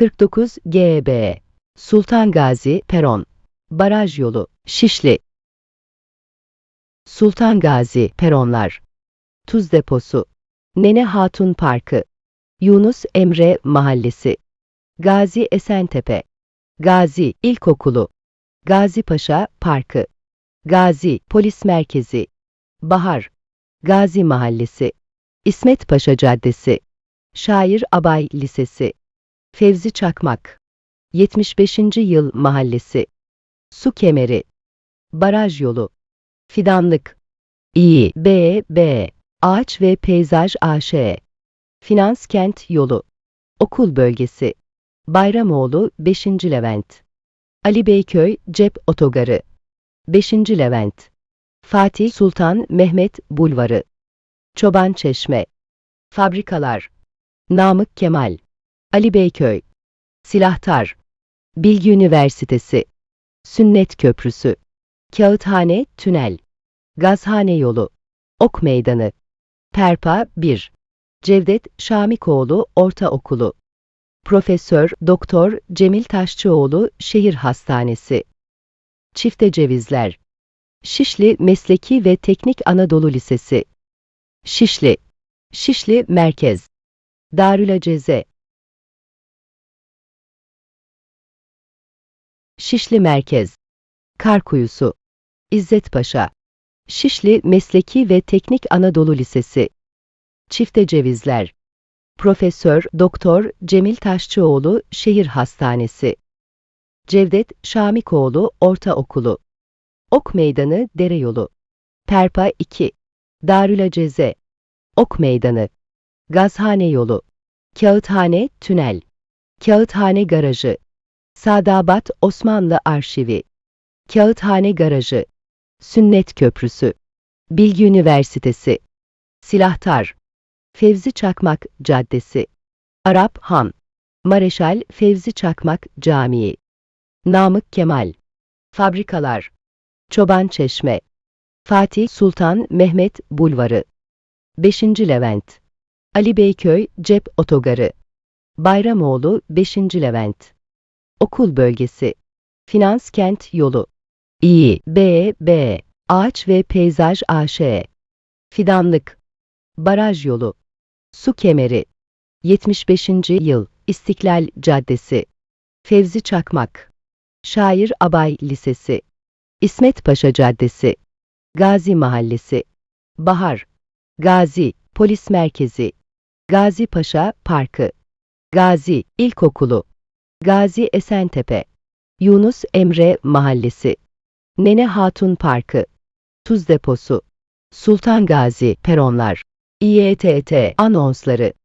49 GB Sultan Gazi Peron. Baraj yolu Şişli. Sultan Gazi Peronlar. Tuz deposu. Nene Hatun Parkı. Yunus Emre Mahallesi. Gazi Esentepe. Gazi İlkokulu. Gazi Paşa Parkı. Gazi Polis Merkezi. Bahar. Gazi Mahallesi. İsmet Paşa Caddesi. Şair Abay Lisesi Fevzi Çakmak. 75. Yıl Mahallesi. Su Kemeri. Baraj Yolu. Fidanlık. İ, B, B. Ağaç ve Peyzaj AŞ Finans Kent Yolu. Okul Bölgesi. Bayramoğlu 5. Levent. Ali Beyköy Cep Otogarı. 5. Levent. Fatih Sultan Mehmet Bulvarı. Çoban Çeşme. Fabrikalar. Namık Kemal Ali Beyköy Silahtar. Bilgi Üniversitesi. Sünnet Köprüsü. Kağıthane Tünel. Gazhane Yolu. Ok Meydanı. Perpa 1 Cevdet Şamikoğlu Ortaokulu Profesör Doktor Cemil Taşçıoğlu Şehir Hastanesi. Çifte Cevizler. Şişli Mesleki ve Teknik Anadolu Lisesi. Şişli. Şişli Merkez. Darülaceze Şişli Merkez. Karkuyusu İzzet Paşa. Şişli Mesleki ve Teknik Anadolu Lisesi. Çifte Cevizler. Profesör Doktor Cemil Taşçıoğlu Şehir Hastanesi. Cevdet Şamikoğlu Ortaokulu Ok Meydanı Dereyolu. Perpa 2 Darülaceze. Ok Meydanı. Gazhane Yolu. Kağıthane Tünel. Kağıthane Garajı Sadabat Osmanlı Arşivi. Kağıthane Garajı. Sünnet Köprüsü. Bilgi Üniversitesi. Silahtar. Fevzi Çakmak Caddesi. Arap Han. Mareşal Fevzi Çakmak Camii. Namık Kemal. Fabrikalar. Çoban Çeşme. Fatih Sultan Mehmet Bulvarı. 5. Levent. Ali Beyköy Cep Otogarı. Bayramoğlu 5. Levent Okul Bölgesi. Finans Kent Yolu. İ, B, B Ağaç ve Peyzaj AŞ Fidanlık. Baraj Yolu. Su Kemeri. 75. Yıl İstiklal Caddesi. Fevzi Çakmak. Şair Abay Lisesi. İsmet Paşa Caddesi. Gazi Mahallesi. Bahar. Gazi Polis Merkezi. Gazi Paşa Parkı. Gazi İlkokulu Gazi Esentepe Yunus Emre Mahallesi Nene Hatun Parkı Tuz Deposu Sultan Gazi Peronlar İETT Anonsları